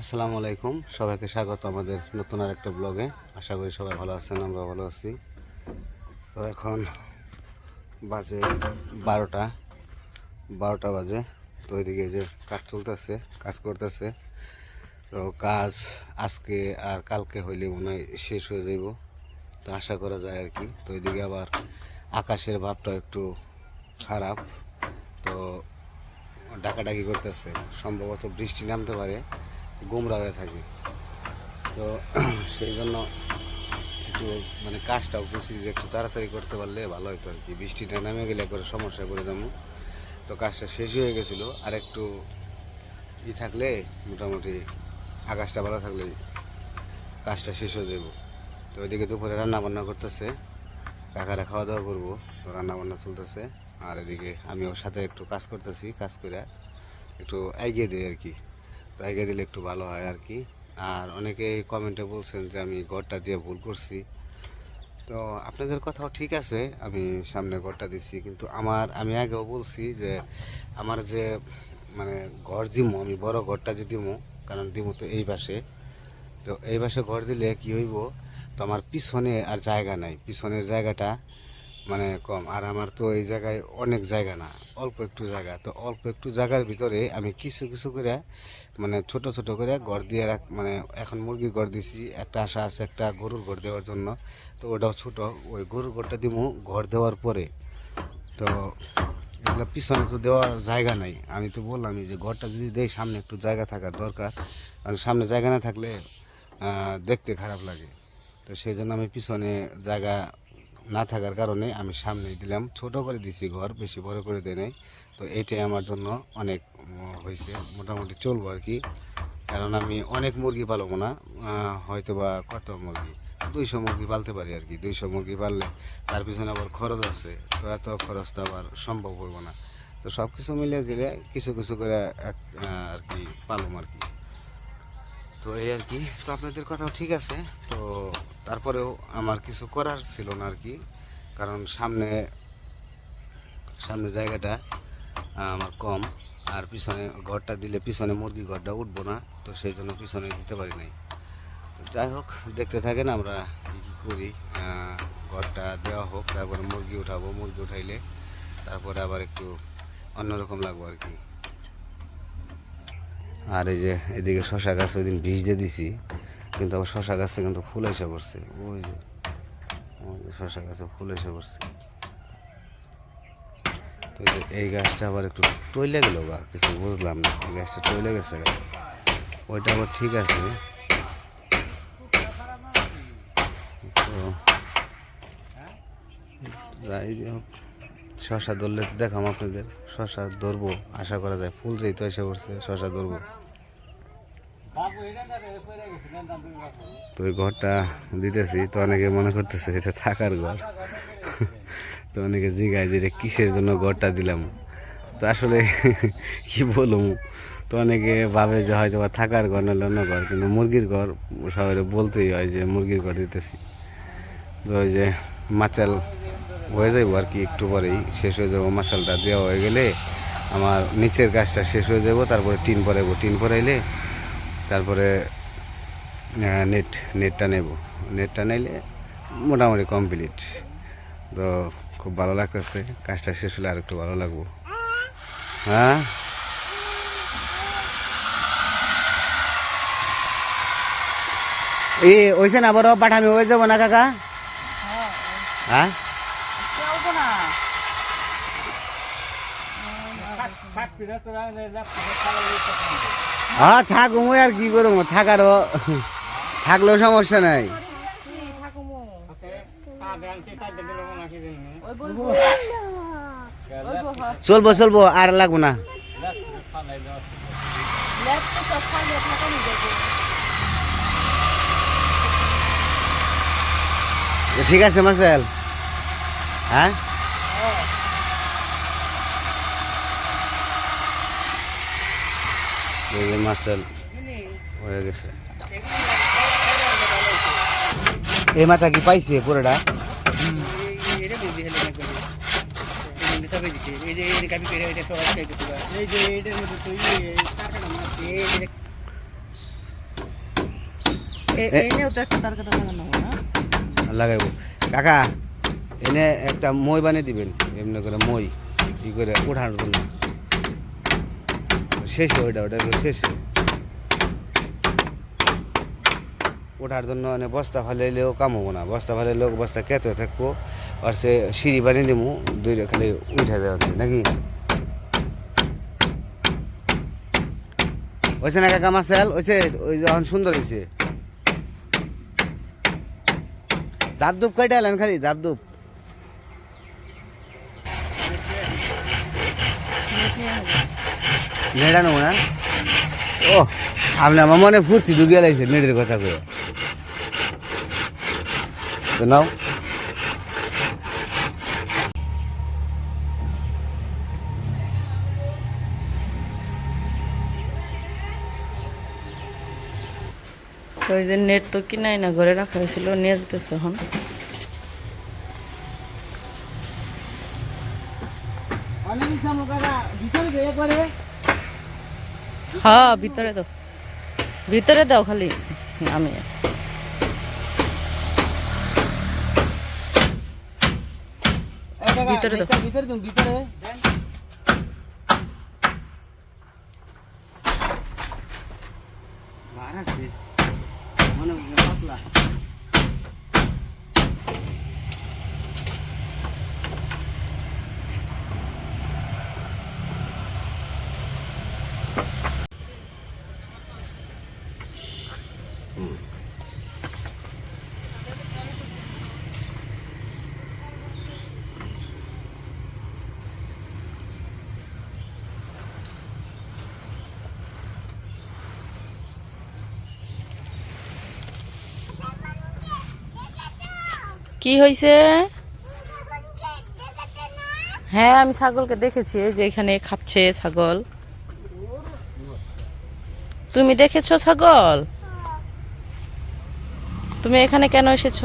আসসালামু আলাইকুম। সবাইকে স্বাগত আমাদের নতুন আর একটা ব্লগে। আশা করি সবাই ভালো আছেন আমরা ভালো আছি। তো এখন বাজে বারোটা বারোটা বাজে। তো ওইদিকে যে কাজ চলতেছে, কাজ করতেছে। তো কাজ আজকে আর কালকে হইলে মনে হয় শেষ হয়ে যাইব। তো আশা করা যায় আর কি। তো ওইদিকে আবার আকাশের ভাবটা একটু খারাপ। তো ডাকাডাকি করতেছে। সম্ভবত বৃষ্টি নামতে পারে। গোমরা হয়ে থাকে। তো সেই জন্য একটু মানে কাজটাও বুঝছি যে একটু তাড়াতাড়ি করতে পারলে ভালো হতো আর কি। বৃষ্টিটা নেমে গেলে একবারে সমস্যায় পড়ে যাব। তো কাজটা শেষ হয়ে গেছিল। আর একটু ই থাকলে, মোটামুটি আকাশটা ভালো থাকলে কাজটা শেষ হয়ে যাব। তো ওইদিকে দুপুরে রান্নাবান্না করতেছে। কাকারা খাওয়া দাওয়া করব। তো রান্না বান্না চলতেছে। আর এদিকে আমি ওর সাথে একটু কাজ করতেছি, কাজ করে একটু এগিয়ে দিই আর কি। এগিয়ে দিলে একটু ভালো হয় আর কি। আর অনেকে কমেন্টে বলছেন যে, আমি ঘরটা দিয়ে ভুল করছি। তো আপনাদের কথাও ঠিক আছে, আমি সামনে ঘরটা দিচ্ছি কিন্তু আমার, আমি আগেও বলছি যে, আমার যে মানে ঘর দিমু, আমি বড় ঘরটা যে দিমু, কারণ দিমু তো এই পাশে। তো এই পাশে ঘর দিলে কি হইব? তো আমার পিছনে আর জায়গা নাই। পিছনের জায়গাটা মানে কম। আর আমার তো এই জায়গায় অনেক জায়গা না, অল্প একটু জায়গা। তো অল্প একটু জায়গার ভিতরে আমি কিছু কিছু করে মানে ছোট ছোট করে ঘর দিয়ে রাখ মানে এখন মুরগির ঘর দিছি। একটা আশা আছে, একটা গরুর ঘর দেওয়ার জন্য। তো ওটাও ছোট। ওই গরুর ঘরটা দিব ঘর দেওয়ার পরে। তো এগুলো পিছনে তো দেওয়ার জায়গা নাই। আমি তো বললাম যে ঘরটা যদি দেই, সামনে একটু জায়গা থাকার দরকার। কারণ সামনে জায়গা না থাকলে দেখতে খারাপ লাগে। তো সেই জন্য আমি পিছনে জায়গা না থাকার কারণে আমি সামনে দিলাম। ছোট করে দিছি ঘর, বেশি বড় করে দেয় নাই। তো এটাই আমার জন্য অনেক হয়েছে, মোটামুটি চলবো আর কি। কারণ আমি অনেক মুরগি পালবো না হয়তো বা কত মুরগি? দুইশো মুরগি পালতে পারি আর কি। দুইশো মুরগি পাললে তার পিছনে আবার খরচ আছে। তো এত খরচ তো আবার সম্ভব হইব না। তো সব কিছু মিলিয়ে দিলে কিছু কিছু করে আর কি পালম আর কি। তো এই আর কি, তো আপনাদের কথাও ঠিক আছে। তো তারপরেও আমার কিছু করার ছিল না আর কি, কারণ সামনে সামনে জায়গাটা আমার কম, আর পিছনে ঘরটা দিলে পিছনে মুরগি ঘরটা উঠবো না, তো সেই জন্য পিছনে দিতে পারি নাই। যাই হোক, দেখতে থাকেন আমরা কী কী করি ঘরটা দেওয়া হোক, তারপরে মুরগি উঠাবো, মুরগি উঠাইলে তারপরে আবার একটু অন্যরকম লাগবো আর কি। আর এই যে এদিকে শশা গাছ ওই দিন বীজ দিয়ে দিছি, কিন্তু আবার শশা গাছে কিন্তু ফুল এসে পড়ছে। ওই যে শশা গাছে ফুল এসে পড়ছে। তো এই গাছটা আবার একটু টইলে গেল গা, কিছু বুঝলাম না, এই গাছটা টইলে গেছে ওইটা আবার ঠিক আছে। তো, যাই হোক শশা ধরলে তো দেখাম আপনাদের শশা ধরবো, আশা করা যায়, ফুল যেহেতু এসে পড়ছে শশা ধরবো। তো ওই ঘরটা দিতেছি, তো অনেকে মনে করতেছে এটা থাকার ঘর। তো অনেকে জিগায় যে এটা কিসের জন্য ঘরটা দিলাম? তো আসলে কি বলুম তো অনেকে ভাবে যে হয়তো বা থাকার ঘর নাহলে অন্য ঘর, কিন্তু মুরগির ঘর সবাই বলতেই হয় যে মুরগির ঘর দিতেছি। তো ওই যে মাচাল হয়ে যাব আর কি একটু পরেই, শেষ হয়ে যাব মাসালটা দেওয়া হয়ে গেলে আমার নিচের কাজটা শেষ হয়ে যাব, তারপরে টিন পরাইবো। টিন পরাইলে তারপরে নেট নেটটা নেব। নেটটা নিলে মোটামুটি কমপ্লিট তো খুব ভালো লাগতেছে কাজটা শেষ হলে আর একটু ভালো লাগবো। হ্যাঁ? এ ওইসে না বড় পাঠামি হয়ে যাব না কাকা? হ্যাঁ? হ্যাঁ থাকুম আর কি করব থাকারও থাকলেও সমস্যা নাই। চলবো চলবো, আর লাগবো না। ঠিক আছে, মাসেল। হ্যাঁ এই যে মাসেল হয়ে গেছে এই মাথা কি পাইছে পুরোটা এই এই এই এই এই হবে কাকা এনে একটা মই বানিয়ে দিবেন এমনি করে মই ই করে উঠানোর জন্য শেষে ওইটা ওটা শেষে ওঠার জন্য মানে বস্তা ফালাইলেও কাম হব না। বস্তা ফালাইলেও বস্তা কেতে থাকব, আর সে সিঁড়ি বানিয়ে দিবো দুইটা খালি উঠে হচ্ছে নাকি? ওইছে না কাকা মাসেল? ওইছে ওই যখন সুন্দর হয়েছে দাবদুব কয়টা এলেন খালি? দাবদুব নেড়া নেব না। ও আপনি আমার মনে ফুর্তি ঢুকিয়ে লাগছে নেড়ের কথা কয়ে। তো নাও। তো ওই যে নেট তো কিনাই না ঘরে রাখা হয়েছিল নিয়ে যেতেছে এখন। হ্যাঁ ভিতরে দাও। ভিতরে দাও খালি। আমি ভিতরে দাও। ভিতরে ভিতরে মনে পাতলা কি হয়েছে হ্যাঁ আমি ছাগলকে দেখেছি যে এখানে খাচ্ছে ছাগল। তুমি দেখেছ ছাগল? তুমি এখানে কেন এসেছ?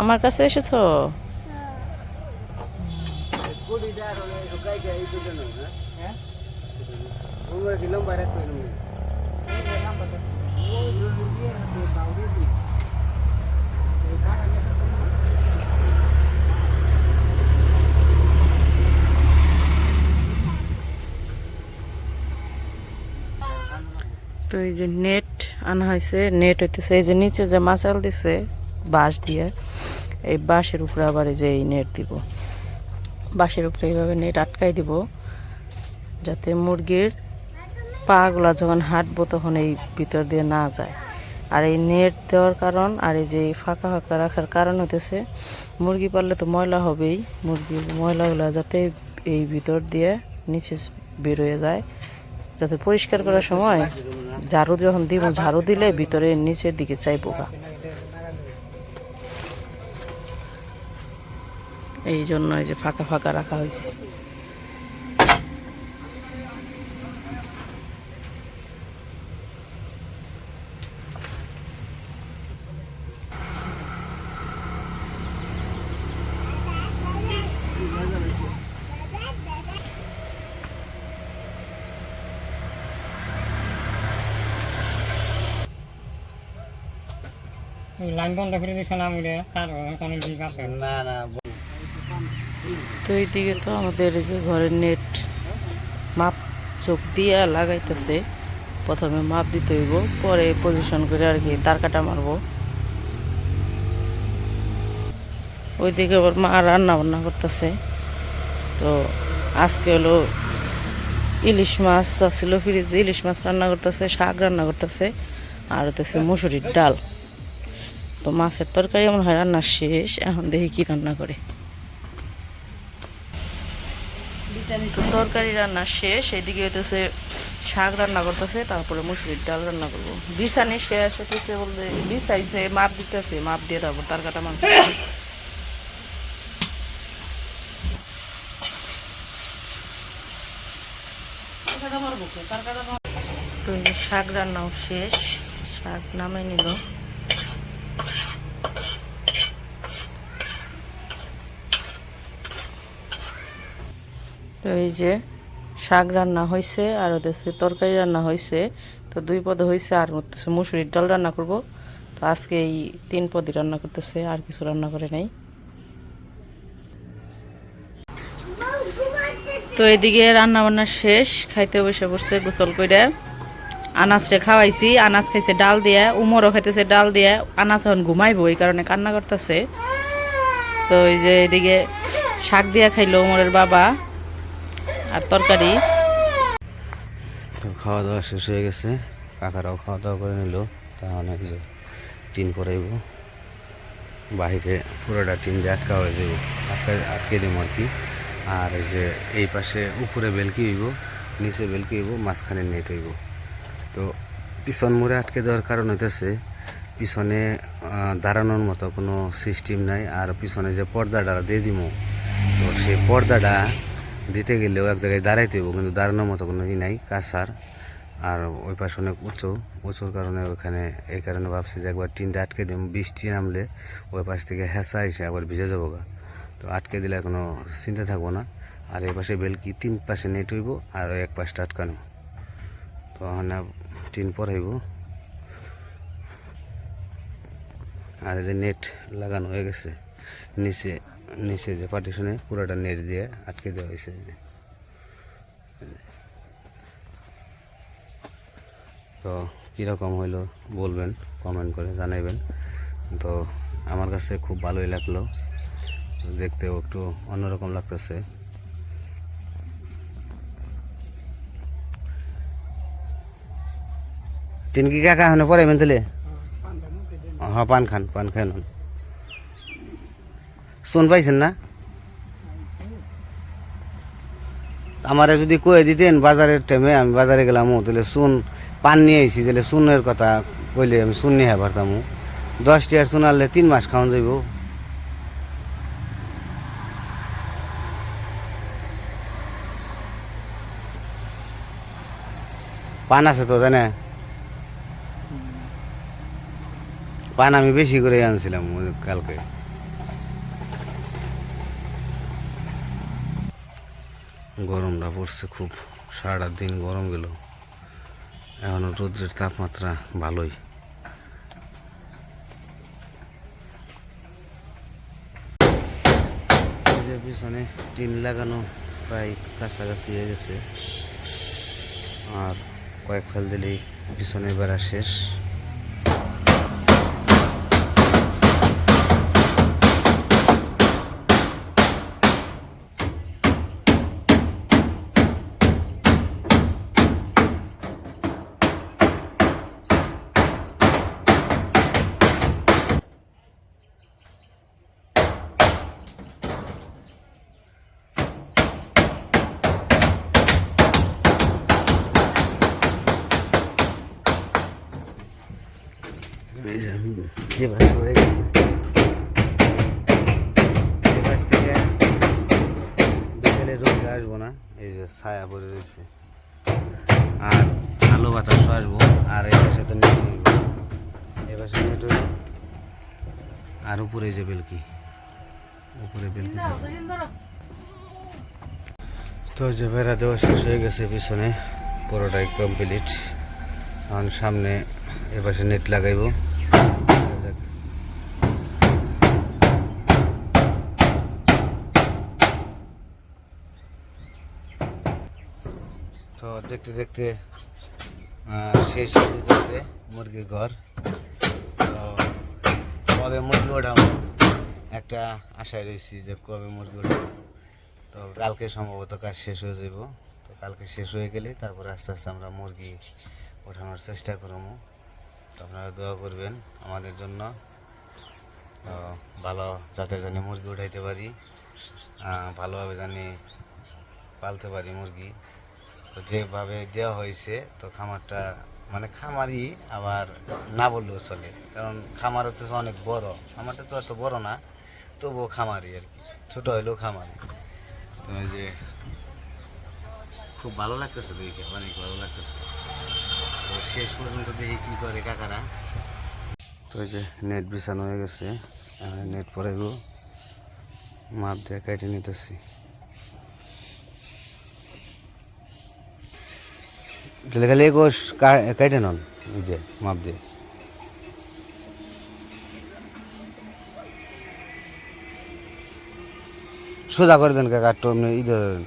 আমার কাছে এসেছ? তো এই যে নেট আনা হয়েছে, নেট হইতেছে এই যে নিচে যে মাচাল দিছে, বাঁশ দিয়ে, এই বাঁশের উপরে আবার এই যে এই নেট দিব। বাঁশের উপরে এইভাবে নেট আটকাই দিব, যাতে মুরগির পাগুলা যখন হাঁটবো তখন এই ভিতর দিয়ে না যায়। আর এই নেট দেওয়ার কারণ আর এই যে ফাঁকা ফাঁকা রাখার কারণ হতেছে মুরগি পাললে তো ময়লা হবেই, মুরগির ময়লাগুলো যাতে এই ভিতর দিয়ে নিচে বেরোয় যায়, যাতে পরিষ্কার করার সময় ঝাড়ু যখন দিব, ঝাড়ু দিলে ভিতরে নিচের দিকে চাই পোকা। এই জন্য এই যে ফাঁকা ফাঁকা রাখা হয়েছে। লাইন বন্ধ করে দিয়েছে না মিলে তার কোনো দিক আছে? না না তো এইদিকে তো আমাদের এই যে ঘরের নেট মাপ চোখ দিয়ে লাগাইতেছে প্রথমে মাপ দিতে হইব পরে পজিশন করে আর কি তার কাটা মারবো। ওইদিকে আবার মা রান্না বান্না করতেছে। তো আজকে হলো ইলিশ মাছ আছিল ফ্রিজে ইলিশ মাছ রান্না করতেছে শাক রান্না করতেছে আর হতেছে মুসুরির ডাল। তো মাছের তরকারি মনে হয় রান্না শেষ, এখন দেখি কি রান্না করে। তরকারি রান্না শেষ, এদিকে হইতেছে শাক রান্না করতেছে, তারপরে মুসুরির ডাল রান্না করব। বিছানি শেষ হইতেছে বলতে, বিছাইছে, মাপ দিতেছে, মাপ দিয়ে তারপর তার কাটা মাংস। শাক রান্নাও শেষ, শাক নামে নিল। তো এই যে শাক রান্না হয়েছে আর ওদের তরকারি রান্না হয়েছে তো দুই পদ হয়েছে আর হচ্ছে মুসুরির ডাল রান্না করব। তো আজকে এই তিন পদই রান্না করতেছে, আর কিছু রান্না করে নাই। তো এদিকে রান্না বান্না শেষ, খাইতে বসে পড়ছে গোসল করে আনাজরে খাওয়াইছি, আনাজ খাইছে ডাল দিয়ে, উমরও খাইতেছে ডাল দিয়ে, আনাজ এখন ঘুমাইবো, এই কারণে কান্না করতেছে। তো এই যে এদিকে শাক দিয়া খাইলো উমরের বাবা। আর তরকারি? তো খাওয়া দাওয়া শেষ হয়ে গেছে। কাকারাও খাওয়া দাওয়া করে নিল। তা অনেক যে টিন পরাইব বাহিরে পুরোটা টিন দিয়ে আটকা হয়ে যাব আটকা আটকে দিব আর কি। আর যে এই পাশে উপরে বেলকি হইব, নিচে বেলকি হইব, মাঝখানে নেট হইব। তো পিছন মোড়ে আটকে দেওয়ার কারণ হইতেছে, পিছনে দাঁড়ানোর মতো কোনো সিস্টেম নাই। আর পিছনে যে পর্দাটা দিয়ে দিব তো সেই পর্দাটা দিতে গেলেও এক জায়গায় দাঁড়াইতে হইব, কিন্তু দাঁড়ানোর মতো কোনো ই নাই কাছার আর ওই পাশে অনেক উঁচু, উঁচুর কারণে ওখানে, এই কারণে ভাবছি যে একবার টিনটা আটকে দিম বৃষ্টি নামলে ওই পাশ থেকে হেঁচা এসে আবার ভিজে যাব গা। তো আটকে দিলে আর কোনো চিন্তা থাকব না। আর এই পাশে বেলকি তিন পাশে নেট হইব আর ওই এক পাশটা আটকানো। তো ওখানে টিন পরাইব আর এই যে নেট লাগানো হয়ে গেছে, নিচে নিচে যে পার্টিশনে পুরোটা নেট দিয়ে আটকে দেওয়া হয়েছে। তো কীরকম হইল বলবেন কমেন্ট করে জানাইবেন। তো আমার কাছে খুব ভালোই লাগল। দেখতেও একটু অন্যরকম লাগতেছে। টিনকি কাকা হনে পরে মেন তাহলে হ্যাঁ পান খান পান খান। শুন পাইছেন না? আমারে যদি কয়ে দিতেন বাজারের টাইমে আমি বাজারে গেলাম তাহলে শুন, পান নিয়ে আইছি, তাহলে শুনের কথা কইলে আমি শুন নিয়ে পারতাম দশ টিয়ার শুন আনলে তিন মাস খাওয়ান যাইব পান আছে তো, জানে? পান আমি বেশি করে আনছিলাম কালকে। গরমটা পড়ছে খুব। সারাটা দিন গরম গেল। এখনও রৌদ্রের তাপমাত্রা ভালোই। যে পিছনে টিন লাগানো প্রায় কাছাকাছি হয়ে গেছে। আর কয়েক ফেল দিলেই পিছনে বেড়া শেষ এই যে এ পাশে হয়ে গেছে থেকে বিকেলে রোদে আসব না এই যে ছায়া পড়ে রয়েছে। আর আলো বাতাসও আসব আর এই পাশে তো নেট হইব এই পাশে নেট হইব আর উপরে যে বেলকি উপরে বেলকি তো যে বেড়া দেওয়া শেষ হয়ে গেছে পিছনে পুরোটাই কমপ্লিট এখন সামনে এপাশে নেট লাগাইব। তো দেখতে দেখতে শেষ হয়ে যেতেছে মুরগির ঘর। তো কবে মুরগি ওঠাবো? একটা আশায় রয়েছি যে কবে মুরগি ওঠাবো। তো কালকে সম্ভবত কাজ শেষ হয়ে যাব তো কালকে শেষ হয়ে গেলে তারপরে আস্তে আস্তে আমরা মুরগি ওঠানোর চেষ্টা করব। তো আপনারা দোয়া করবেন আমাদের জন্য। তো ভালো জাতের জানি মুরগি উঠাইতে পারি ভালোভাবে জানি পালতে পারি মুরগি। তো যেভাবে দেওয়া হয়েছে, তো খামারটা মানে খামারই আবার না বললেও চলে। কারণ খামার হচ্ছে অনেক বড়। খামারটা তো এত বড় না, তবুও খামারই আর কি। ছোটো হইলেও খামারই তো যে, খুব ভালো লাগতেছে দেখে, অনেক ভালো লাগতেছে। তো শেষ পর্যন্ত দেখি কী করে কাকারা। তো এই যে নেট বিছানো হয়ে গেছে নেট পরাইব মাপ দিয়ে কেটে নিতেছি। তাহলে খালি একুশ কেটে নন এই যে মাপ দিয়ে। সোজা করে দেন কাকা একটু এমনি ই দিয়ে দেন।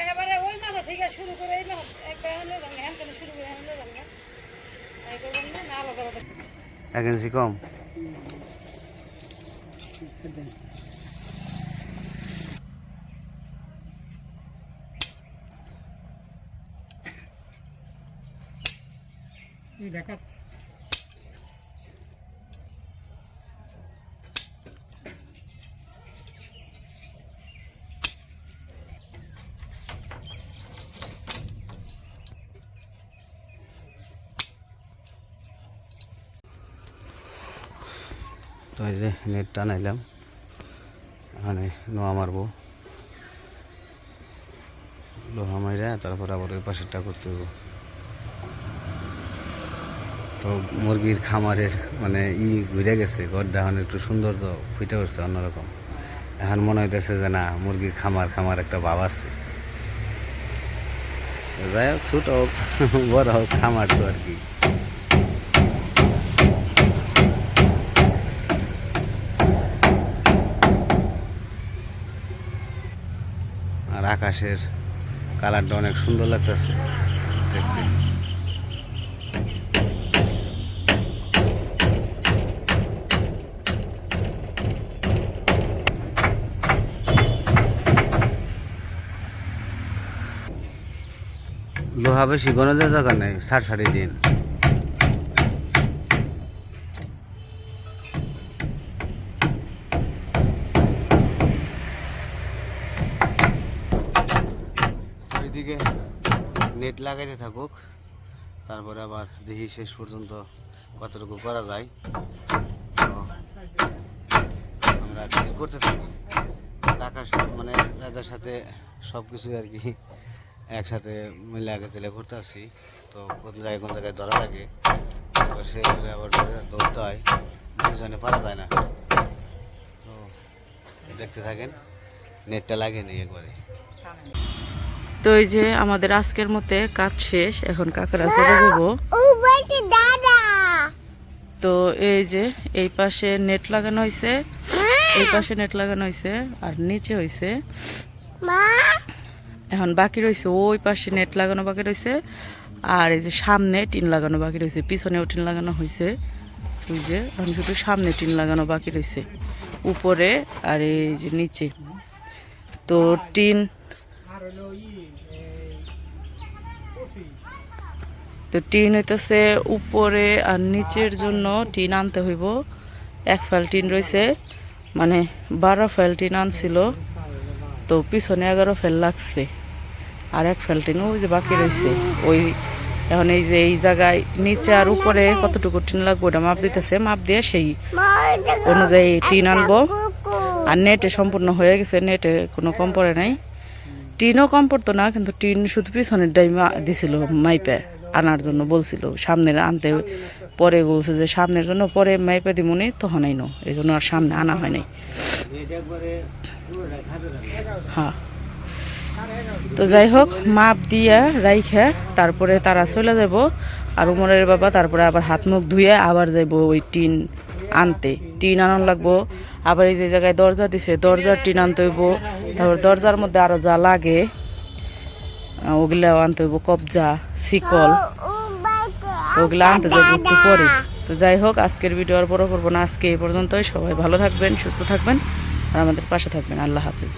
একেবারে ওই মাথা থেকে শুরু করে এই মাথা একটা হলো যাঙ্গা হ্যান থেকে শুরু করে হ্যান যাঙ্গা এই করবেন না না আলাদা আলাদা এক ইঞ্চি কম এই দেখা তো এই যে নেট টানাইলাম এখানে নোয়া মারবো। লোহা মাইরা তারপর আবার ওই পাশেরটা করতে হইব। তো মুরগির খামারের মানে ই ঘুরে গেছে ঘরটা এখন একটু সৌন্দর্য ফুটে উঠছে অন্যরকম। এখন মনে হইতেছে যে না, মুরগির খামার খামার একটা ভাব আছে। যাই হোক, ছোট হোক, বড় হোক, খামার তো আর কি। আর আকাশের কালারটা অনেক সুন্দর লাগতেছে। দেখতে। গনে দেওয়ার দরকার নেই, সার সারি দিন। ওইদিকে নেট লাগাইতে থাকুক, তারপরে আবার দেখি শেষ পর্যন্ত কতটুকু করা যায়। আমরা কাজ করতে থাকি। সাথে মানে রাজার সাথে সব কিছু আর কি। একসাথে মিলে আগে চলে করতে আসি তো কোন জায়গায় কোন জায়গায় ধরা লাগে তো সে আবার ধরতে হয়। দুজনে পারা যায় না। তো দেখতে থাকেন নেটটা লাগে নেই একবারে। তো এই যে আমাদের আজকের মতে কাজ শেষ এখন কাকারা চলে যাব। তো এই যে এই পাশে নেট লাগানো হয়েছে এই পাশে নেট লাগানো হয়েছে আর নিচে হয়েছে এখন বাকি রয়েছে ওই পাশে নেট লাগানো বাকি রয়েছে, আর এই যে সামনে টিন লাগানো বাকি রয়েছে, পিছনেও টিন লাগানো হয়েছে। ওই যে, এখন শুধু সামনে টিন লাগানো বাকি রয়েছে, উপরে আর এই যে নিচে। তো টিন তো টিন হইতেছে উপরে আর নিচের জন্য টিন আনতে হইব। এক ফাল টিন রয়েছে মানে বারো ফাল টিন আনছিল, তো পিছনে এগারো ফেল লাগছে। আর এক ফাল টিন ওই যে বাকি রয়েছে। ওই এখন এই যে এই জায়গায় নিচে আর উপরে কতটুকু টিন লাগবে ওটা মাপ দিতেছে। মাপ দিয়ে সেই অনুযায়ী টিন আনব। আর নেটে সম্পূর্ণ হয়ে গেছে নেটে কোনো কম পড়ে নাই। টিনও কম পড়তো না, কিন্তু টিন শুধু পিছনের ডাই দিছিল মাইপে আনার জন্য বলছিল। সামনের আনতে পরে বলছে যে সামনের জন্য পরে মাইপে দিমুনি তখন আইনো। এই জন্য আর সামনে আনা হয় নাই। হ্যাঁ। তো যাই হোক, মাপ দিয়া রাইখা তারপরে তারা চলে যাব আর উমরের বাবা তারপরে আবার হাত মুখ ধুয়ে আবার যাইব ওই টিন আনতে। টিন আনান লাগবো। আবার এই যে জায়গায় দরজা দিছে, দরজার টিন আনতে হইব। তারপর দরজার মধ্যে আরও যা লাগে ওগুলাও আনতে হইব, কবজা, শিকল। ওগুলা আনতে যাব একটু পরে। তো যাই হোক, আজকের ভিডিও আর বড় করব না। আজকে এই পর্যন্তই। সবাই ভালো থাকবেন, সুস্থ থাকবেন। আর আমাদের পাশে থাকবেন। আল্লাহ হাফিজ।